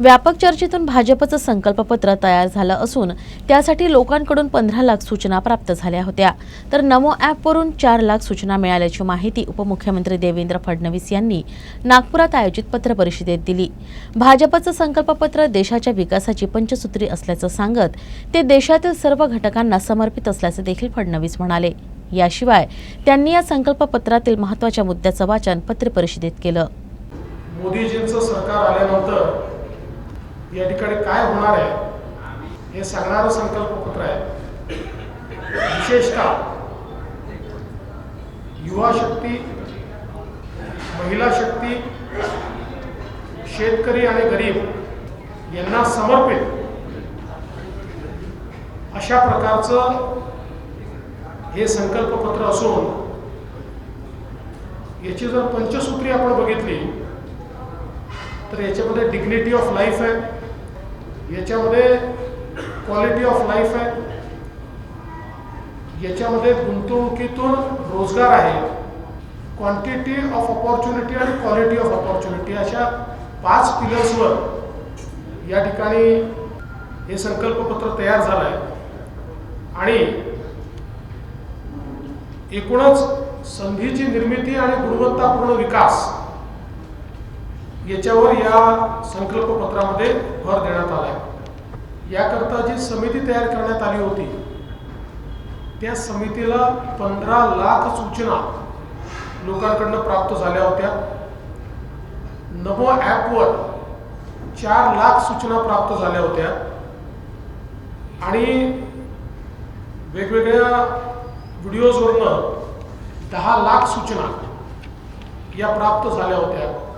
व्यापक चर्चेतून भाजपचं संकल्पपत्र तयार झालं असून त्यासाठी लोकांकडून पंधरा लाख सूचना प्राप्त झाल्या होत्या. तर नमो ॲपवरून चार लाख सूचना मिळाल्याची माहिती उपमुख्यमंत्री देवेंद्र फडणवीस यांनी नागपुरात आयोजित पत्रपरिषदेत दिली. भाजपचं संकल्पपत्र देशाच्या विकासाची पंचसूत्री असल्याचं सांगत ते देशातील सर्व घटकांना समर्पित असल्याचं देखील फडणवीस म्हणाले. याशिवाय त्यांनी या संकल्पपत्रातील महत्त्वाच्या मुद्द्याचं वाचन पत्रपरिषदेत केलं. मोदीजींचं सरकार आल्यानंतर या ठिकाणी काय होणार आहे? हे सांगणारं संकल्पपत्र आहे? विशेषतः युवा शक्ती महिला शक्ती शेतकरी आणि गरीब यांना समर्पित अशा प्रकारचं हे संकल्पपत्र असून याची जर पंचसूत्री आपण बघितली तर याच्यामध्ये डिग्निटी ऑफ लाईफ आहे. याच्यामध्ये क्वालिटी ऑफ लाईफ आहे. याच्यामध्ये गुंतवणुकीतून रोजगार आहे. क्वांटिटी ऑफ ऑपॉर्च्युनिटी आणि क्वालिटी ऑफ ऑपॉर्च्युनिटी अशा पाच पिलर्सवर या ठिकाणी हे संकल्पपत्र तयार झालं आहे आणि एकूणच संधीची निर्मिती आणि गुणवत्तापूर्ण विकास याच्यावर या संकल्पपत्रामध्ये भर देण्यात आला आहे याकरता जी समिती तयार करण्यात आली होती त्या समितीला पंधरा लाख सूचना लोकांकडनं प्राप्त झाल्या होत्या. नमो ॲपवर चार लाख सूचना प्राप्त झाल्या होत्या. आणि वेगवेगळ्या व्हिडिओजवरनं दहा लाख सूचना या प्राप्त झाल्या होत्या.